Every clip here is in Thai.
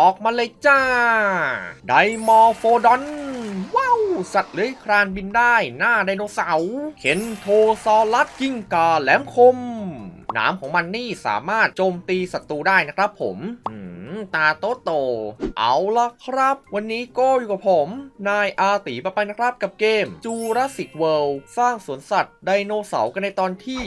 ออกมาเลยจ้า ไดมอร์โฟดอน ว้าว สัตว์เลื้อยคลานบินได้ หน้าไดโนเสาร์เคนโทซอรัสกิ้งกาแหลมคม หนามของมันนี่สามารถโจมตีศัตรูได้นะครับผม อืม ตาโตโต เอาละครับ วันนี้ก็อยู่กับผม นายอาตีปะไปนะครับกับเกม Jurassic World สร้างสวนสัตว์ไดโนเสาร์กันในตอนที่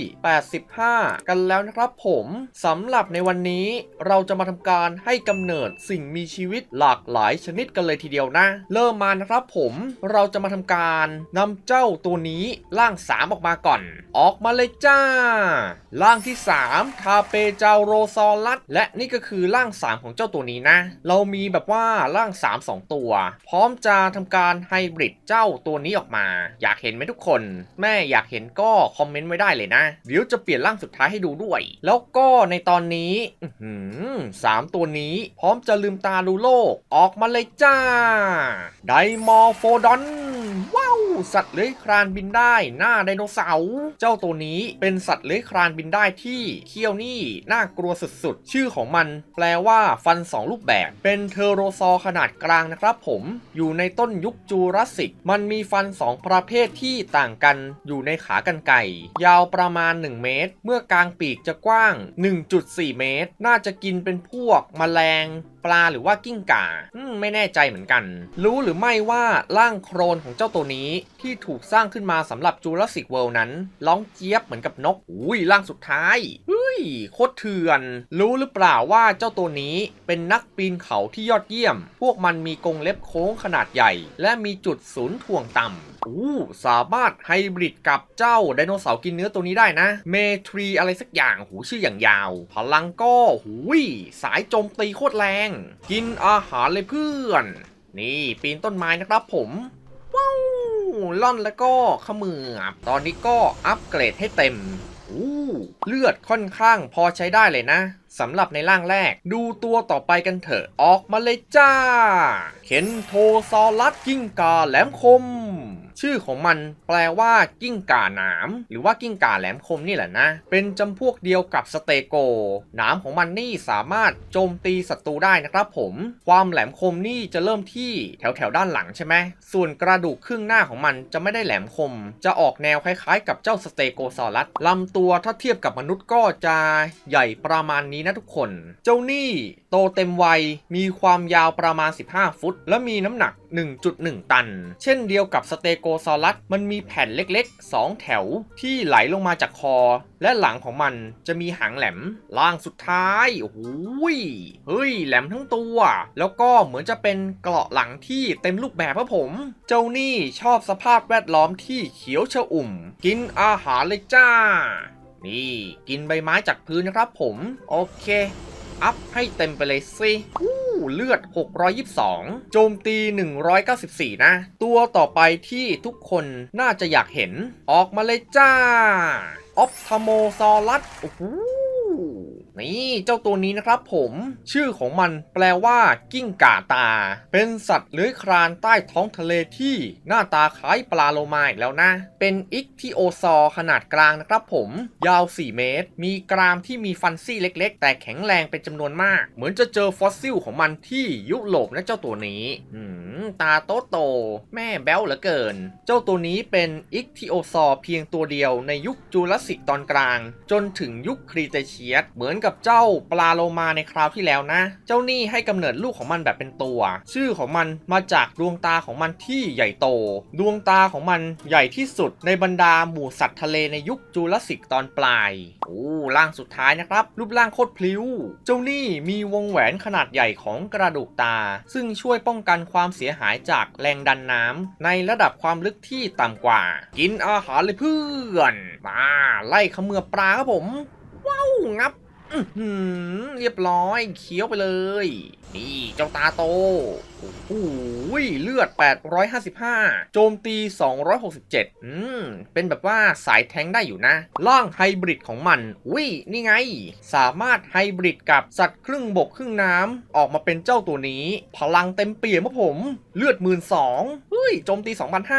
85 กันแล้วนะครับผมสำหรับในวันนี้เราจะมาทำการให้กำเนิดสิ่งมีชีวิตหลากหลายชนิดกันเลยทีเดียวนะ เริ่มมานะครับผมเราจะมาทำการนำเจ้าตัวนี้ร่าง 3 ออกมาก่อน ออกมาเลยจ้า ร่างที่3ทาเปเจาโรซอลัสและนี่ก็คือร่าง 3 ของเจ้าาตัวนี้นะ เรามีแบบว่าร่าง 3 2 ตัว พร้อมจะทำการไฮบริดเจ้าตัวนี้ออกมา อยากเห็นไหมทุกคน แม่อยากเห็นก็คอมเมนต์ไว้ได้เลยนะ เดี๋ยวจะเปลี่ยนร่างสุดท้ายให้ดูด้วย แล้วก็ในตอนนี้สามตัวนี้พร้อมจะลืมตาดูโลก ออกมาเลยจ้าไดมอร์โฟดอน สัตว์เลื้อยคลานบินได้ หน้าไดโนเสาร์เจ้าตัวนี้เป็นสัตว์เลื้อยคลานบินได้ที่เขี้ยวนี่น่ากลัวสุดๆ ชื่อของมัน แปลว่าฟัน 2 รูปแบบ เป็นเทโรซอร์ขนาดกลางนะครับผม อยู่ในต้นยุคจูราสสิก มันมีฟัน 2 ประเภทที่ต่างกัน อยู่ในขากรรไกรยาวประมาณ 1 เมตร เมื่อกลางปีกจะกว้าง 1.4 เมตร น่าจะกินเป็นพวกแมลง ปลาหรือว่ากิ้งก่าอืไม่แน่ใจเหมือนกัน รู้หรือไม่ว่าร่างโครนของเจ้าตัวนี้ที่ถูกสร้างขึ้นมาสำหรับจูราสสิกเวิลด์นั้นร้องเจี๊ยบเหมือนกับนกอุ้ยร่างสุดท้ายเฮ้ยโคตรเถื่อน รู้หรือเปล่าว่าเจ้าตัวนี้เป็นนักปีนเขาที่ยอดเยี่ยม พวกมันมีกรงเล็บโค้งขนาดใหญ่ และมีจุดศูนย์ถ่วงต่ำ อู้สามารถไฮบริดกับเจ้าไดโนเสาร์กินเนื้อตัวนี้ได้นะ เมทรีอะไรสักอย่างหูชื่ออย่างยาว พลังก็หูยสายโจมตีโคตรแรง กินอาหารเลยเพื่อน นี่ปีนต้นไม้นะครับผมว้าวล่อนแล้วก็ขมือบตอนนี้ก็อัปเกรดให้เต็มอู้เลือดค่อนข้างพอใช้ได้เลยนะสำหรับในร่างแรก ดูตัวต่อไปกันเถอะ ออกมาเลยจ้าเคนโทซอรัสกิ้งกาแหลมคม ชื่อของมันแปลว่ากิ้งก่าหนาม หรือว่ากิ้งก่าแหลมคมนี่แหละนะ เป็นจำพวกเดียวกับสเตโก หนามของมันนี่สามารถโจมตีศัตรูได้นะครับผม ความแหลมคมนี่จะเริ่มที่แถวแถวด้านหลังใช่ไหม ส่วนกระดูกครึ่งหน้าของมันจะไม่ได้แหลมคม จะออกแนวคล้ายๆ กับเจ้าสเตโกซอรัสลำตัวถ้าเทียบกับมนุษย์ก็จะใหญ่ประมาณนี้นะทุกคน เจ้านี่โตเต็มวัยมีความยาวประมาณ 15 ฟุต และมีน้ำหนัก 1.1 ตัน เช่นเดียวกับสเตโกซอรัสมันมีแผ่นเล็กๆ 2 แถวที่ไหลลงมาจากคอ และหลังของมันจะมีหางแหลมล่างสุดท้ายโอ้โหยเฮ้ยแหลมทั้งตัว แล้วก็เหมือนจะเป็นเกราะหลังที่เต็มรูปแบบครับผม เจ้านี่ชอบสภาพแวดล้อมที่เขียวชอุ่ม กินอาหารเลยจ้า นี่กินใบไม้จากพื้นนะครับผม โอเค อัพให้เต็มไปเลยสิ เลือด 622 โจมตี 194 นะ ตัวต่อไปที่ทุกคนน่าจะอยากเห็น ออกมาเลยจ้า ออฟทโมซอรัสโอ้โห นี่เจ้าตัวนี้นะครับผม ชื่อของมันแปลว่ากิ้งก่าตา เป็นสัตว์เลื้อยคลานใต้ท้องทะเลที่หน้าตาคล้ายปลาโลมาอีกแล้วนะ เป็นอิกทิโอซอร์ขนาดกลางนะครับผม ยาว 4 เมตร มีกรามที่มีฟันซี่เล็ก ๆ แต่แข็งแรงเป็นจำนวนมาก เหมือนจะเจอฟอสซิลของมันที่ยุโรปนะเจ้าตัวนี้อืมตาโตโต แม่แบ้วเหลือเกิน เจ้าตัวนี้เป็นอิกทิโอซอร์เพียงตัวเดียวในยุคจูราสสิกตอนกลาง จนถึงยุคครีเตเชียสเหมือนกับเจ้าปลาโลมาในคราวที่แล้วนะ เจ้านี่ให้กำเนิดลูกของมันแบบเป็นตัว ชื่อของมันมาจากดวงตาของมันที่ใหญ่โต ดวงตาของมันใหญ่ที่สุดในบรรดาหมู่สัตว์ทะเลในยุคจูราสสิกตอนปลาย โอ้ร่างสุดท้ายนะครับ รูปร่างโคตรพลิ้ว เจ้านี่มีวงแหวนขนาดใหญ่ของกระดูกตา ซึ่งช่วยป้องกันความเสียหายจากแรงดันน้ำในระดับความลึกที่ต่ำกว่า กินอาหารเลยเพื่อน มาไล่ขมือปลาครับผม ว้าว งับ เรียบร้อยเคี้ยวไปเลย นี่เจ้าตาโตโอ้โหเลือด 855 โจมตี 267 อืม เป็นแบบว่าสายแทงได้อยู่นะ ล่างไฮบริดของมันอุ้ยนี่ไง สามารถไฮบริดกับสัตว์ครึ่งบกครึ่งน้ำ ออกมาเป็นเจ้าตัวนี้ พลังเต็มเปี่ยมครับผม เลือด 1 2ื่นเฮ้ย โจมตี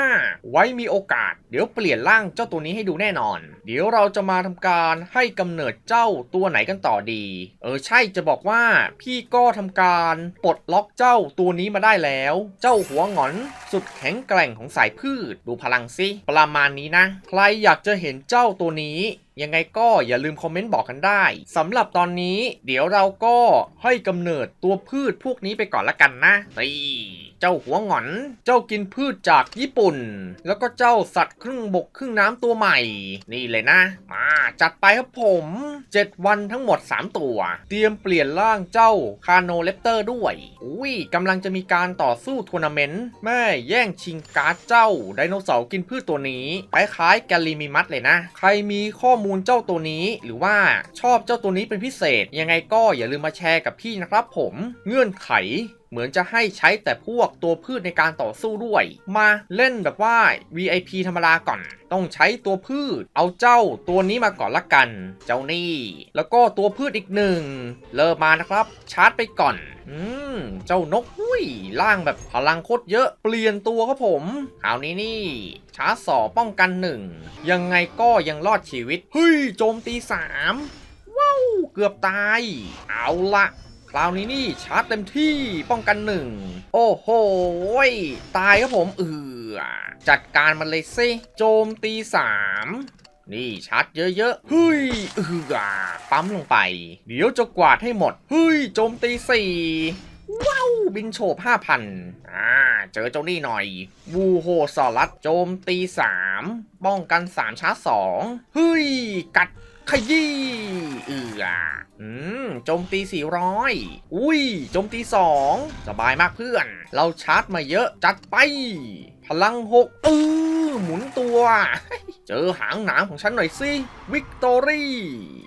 2,500 ไว้มีโอกาส เดี๋ยวเปลี่ยนร่างเจ้าตัวนี้ให้ดูแน่นอน เดี๋ยวเราจะมาทำการให้กำเนิดเจ้าตัวไหนกันกันต่อดี เออใช่จะบอกว่าพี่ก็ทำการปลดล็อกเจ้าตัวนี้มาได้แล้ว เจ้าหัวหงอน สุดแข็งแกร่งของสายพืช ดูพลังสิประมาณนี้นะ ใครอยากจะเห็นเจ้าตัวนี้ยังไงก็อย่าลืมคอมเมนต์บอกกันได้สำหรับตอนนี้ เดี๋ยวเราก็ให้กำเนิดตัวพืชพวกนี้ไปก่อนละกันนะตี เจ้าหัวหงอน เจ้ากินพืชจากญี่ปุ่น แล้วก็เจ้าสัตว์ครึ่งบกครึ่งน้ำตัวใหม่ นี่เลยนะ มาจัดไปครับผม 7 วันทั้งหมด 3 ตัว เตรียมเปลี่ยนร่างเจ้าคาโนเลปเตอร์ด้วย อุ้ยกำลังจะมีการต่อสู้ทัวร์นาเมนต์แม่แย่งชิงการ์ดเจ้าไดโนเสาร์กินพืชตัวนี้คล้ายๆแกลลิมิมัสเลยนะ ใครมีข้อมูลเจ้าตัวนี้ หรือว่าชอบเจ้าตัวนี้เป็นพิเศษ ยังไงก็อย่าลืมมาแชร์กับพี่นะครับผม เงื่อนไข เหมือนจะให้ใช้แต่พวกตัวพืชในการต่อสู้ด้วย มาเล่นแบบว่า VIP ธรรมดาก่อน ต้องใช้ตัวพืช เอาเจ้าตัวนี้มาก่อนละกัน เจ้านี่ แล้วก็ตัวพืชอีกหนึ่ง เริ่มมานะครับ ชาร์จไปก่อน อืม เจ้านกหุ้ยล่างแบบพลังโคตรเยอะ เปลี่ยนตัวครับผมคราวนี้นี่ ชาร์จสอป้องกันหนึ่ง ยังไงก็ยังรอดชีวิต เฮ้ย โจมตีสามว้าว เกือบตาย เอาละ คราวนี้นี่ชาร์จเต็มที่ป้องกันหนึ่ง โอ้โห ตายครับผมเออจัดการมันเลยสิ โจมตีสามนี่ชาร์จเยอะๆเฮ้ยเออปั๊มลงไป เดี๋ยวจะกวาดให้หมด เฮ้ย โจมตีสี่ว้าวบินโฉบห้าพันอ่า เจอเจ้านี่หน่อย วูโฮซอรัสโจมตีสามป้องกันสามชาร์จสองเฮ้ย กัดขยี้ อืออืม โจมตี 400 อุ้ย โจมตี 2 สบายมากเพื่อน เราชาร์จมาเยอะจัดไป พลัง 6 เออหมุนตัว เจอหางหนามของฉันหน่อยสิ วิกตอรี่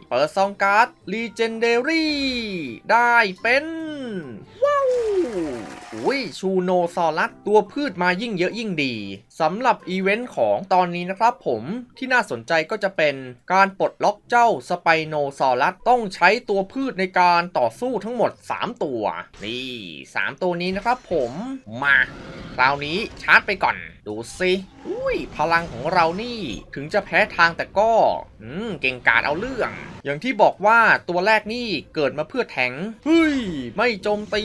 เปิดซองการ์ดลีเจนเดอรี่ ได้เป็น ชูโนซอรัสตัวพืชมายิ่งเยอะยิ่งดีสำหรับอีเวนต์ของตอนนี้นะครับผมที่น่าสนใจก็จะเป็นการปลดล็อกเจ้าสไปโนซอรัสต้องใช้ตัวพืชในการต่อสู้ทั้งหมด 3 ตัว นี่ 3 ตัวนี้นะครับผมมาคราวนี้ชาร์จไปก่อน ดูสิอุ้ยพลังของเรานี่ถึงจะแพ้ทางแต่ก็อืมเก่งกาจเอาเรื่อง อย่างที่บอกว่าตัวแรกนี่เกิดมาเพื่อแทงเฮ้ย ไม่โจมตี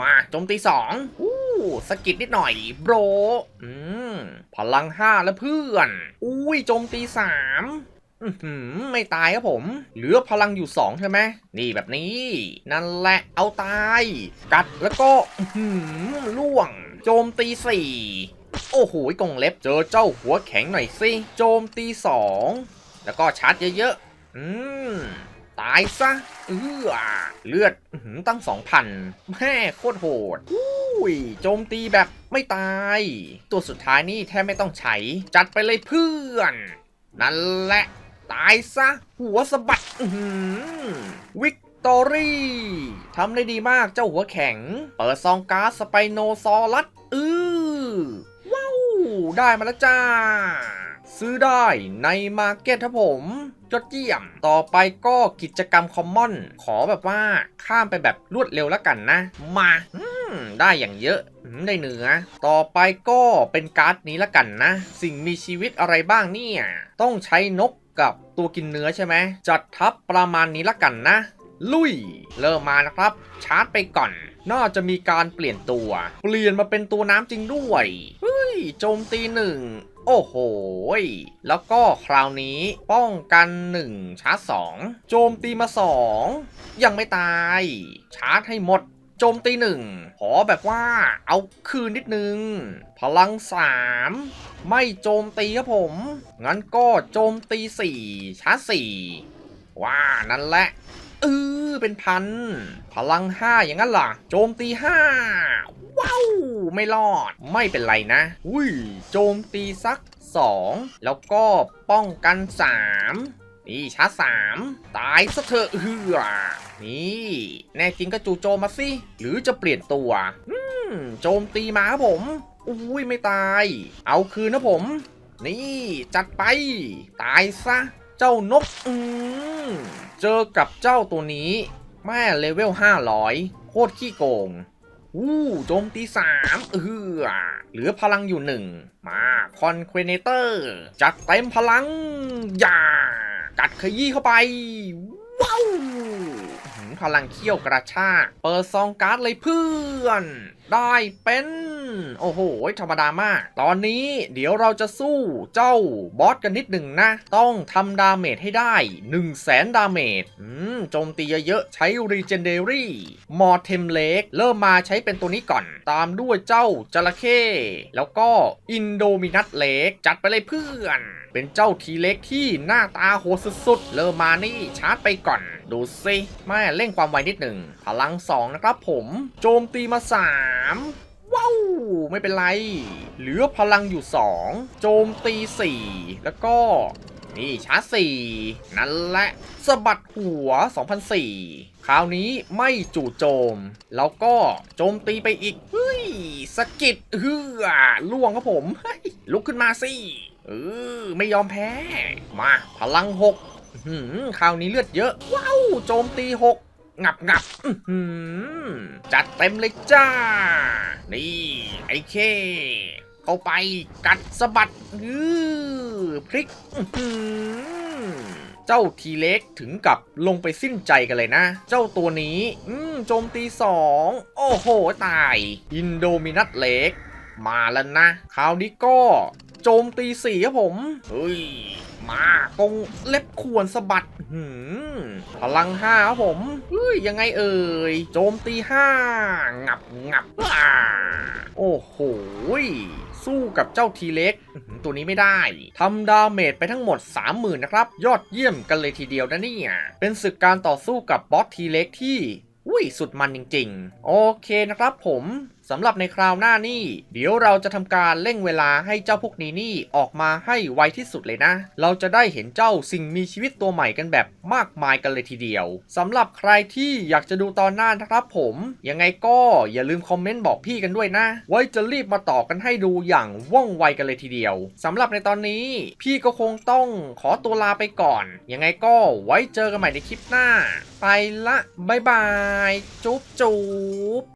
มาโจมตีสองอู้สกิดนิดหน่อยโบรอืมพลังห้าแล้วเพื่อน อุ้ยโจมตีสามอื้อหือไม่ตายครับผม เหลือพลังอยู่ 2 ใช่ไหม นี่แบบนี้ นั่นแหละ เอาตาย กัดแล้วก็ล่วง โจมตีสี่โอ้โหกงเล็บ เจอเจ้าหัวแข็งหน่อยสิ โจมตีสองแล้วก็ชาร์จเยอะๆ อืม ตายซะเออเลือดอื้อหือตั้งสองพันแม่โคตรโหดอุ้ยโจมตีแบบไม่ตาย ตัวสุดท้ายนี่แทบไม่ต้องใช้ จัดไปเลยเพื่อน นั่นแหละ ตายซะ หัวสะบัดหือวิกตอรี่ทำได้ดีมากเจ้าหัวแข็ง เปิดซองการ์ดสไปโนซอรัสอือว้าว ได้มาแล้วจ้า ซื้อได้ในมาร์เก็ตครับผม ยอดเยี่ยม ต่อไปก็กิจกรรมคอมมอน ขอแบบว่าข้ามไปแบบรวดเร็วแล้วกันนะ มาได้อย่างเยอะได้เนื้อต่อไปก็เป็นการ์ดนี้ละกันนะ สิ่งมีชีวิตอะไรบ้างเนี่ย ต้องใช้นกกับตัวกินเนื้อใช่ไหม จัดทับประมาณนี้ละกันนะ ลุย เริ่มมานะครับ ชาร์จไปก่อน น่าจะมีการเปลี่ยนตัว เปลี่ยนมาเป็นตัวน้ำจริงด้วย เฮ้ย โจมตีหนึ่ง โอ้โห แล้วก็คราวนี้ป้องกัน 1 ชาร์จ 2 โจมตีมา 2 ยังไม่ตาย ชาร์จให้หมด โจมตีหนึ่งขอแบบว่าเอาคืนนิดนึง พลัง 3 ไม่โจมตีครับผม งั้นก็โจมตี 4 ชาร์จ 4 ว่านั่นแหละเออเป็นพัน พลัง 5 อย่างนั้นล่ะ โจมตี 5 ว้าว ไม่รอด ไม่เป็นไรนะ อุ้ย โจมตีสัก 2 แล้วก็ป้องกัน 3 นี่ชาร์จสามตายซะเถอะเฮือนี่ แน่จริงก็จู่โจมมาสิ หรือจะเปลี่ยนตัว อืม โจมตีมาครับผม อุ้ย ไม่ตาย เอาคืนนะผม นี่ จัดไป ตายซะ เจ้านก อืม เจอกับเจ้าตัวนี้ แม่เลเวล 500 โคตรขี้โกง อู้โจมตีสามเออเหลือพลังอยู่หนึ่งมาคอนเควเนเตอร์ จัดเต็มพลัง อย่า กัดขยี้เข้าไป ว้าวพลังเขี้ยวกระชากเปิดซองการ์ดเลยเพื่อน ได้เป็น โอ้โห ธรรมดามาก ตอนนี้เดี๋ยวเราจะสู้เจ้าบอสกันนิดหนึ่งนะ ต้องทำดาเมจให้ได้ 1 0 0 0 0แสนดาเมจอืมโจมตีเยอะๆ ใช้ Legendary มอร์เทมเลกเริ่มมาใช้เป็นตัวนี้ก่อน ตามด้วยเจ้าจระเข้แล้วก็อินโดมินัสเลกจัดไปเลยเพื่อน เป็นเจ้าทีเล็กที่หน้าตาโหดสุดๆ เริ่มมานี่ชาร์จไปก่อน ดูสิแม่เร่งความไวนิดหนึ่งพลัง 2 นะครับผม โจมตีมา 3 ว้าว ไม่เป็นไร เหลือพลังอยู่ 2 โจมตี 4 แล้วก็ นี่ชาร์จ4นั่นแหละสะบัดหัว 2004 คราวนี้ไม่จู่โจม แล้วก็โจมตีไปอีก เฮ้ยสะกิดเฮือล่วงครับผมลุกขึ้นมาสิเออไม่ยอมแพ้ มาพลังหืมคราวนี้เลือดเยอะ ว้าว โจมตี6งับงับจัดเต็มเลยจ้า นี่ ไอ้เคเข้าไปกัดสะบัดอือพลิกเจ้าทีเล็กถึงกับลงไปสิ้นใจกันเลยนะ เจ้าตัวนี้อืมโจมตีสองโอ้โห ตาย อินโดมินัสเล็ก มาแล้วนะ คราวนี้ก็โจมตีสี่ครับผม เฮ้ย มากงเล็บขวนสะบัดหืมพลังห้าครับผมเฮ้ยยังไงเอ่ย โจมตีห้างับงับอ่าโอ้โหสู้กับเจ้าทีเล็กตัวนี้ไม่ได้ทำดาเมจไปทั้งหมด 30,000นะครับ ยอดเยี่ยมกันเลยทีเดียวนะเนี่ยเป็นศึกการต่อสู้กับบอสทีเล็กที่อุ้ยสุดมันจริง ๆ โอเคนะครับผม สำหรับในคราวหน้านี่ เดี๋ยวเราจะทำการเร่งเวลาให้เจ้าพวกนี้นี่ออกมาให้ไวที่สุดเลยนะ เราจะได้เห็นเจ้าสิ่งมีชีวิตตัวใหม่กันแบบมากมายกันเลยทีเดียวสำหรับใครที่อยากจะดูตอนหน้านะครับผม ยังไงก็อย่าลืมคอมเมนต์บอกพี่กันด้วยนะ ไว้จะรีบมาต่อกันให้ดูอย่างว่องไวกันเลยทีเดียวสำหรับในตอนนี้ พี่ก็คงต้องขอตัวลาไปก่อน ยังไงก็ไว้เจอกันใหม่ในคลิปหน้า ไปละบายบาย จุ๊บจุ๊บ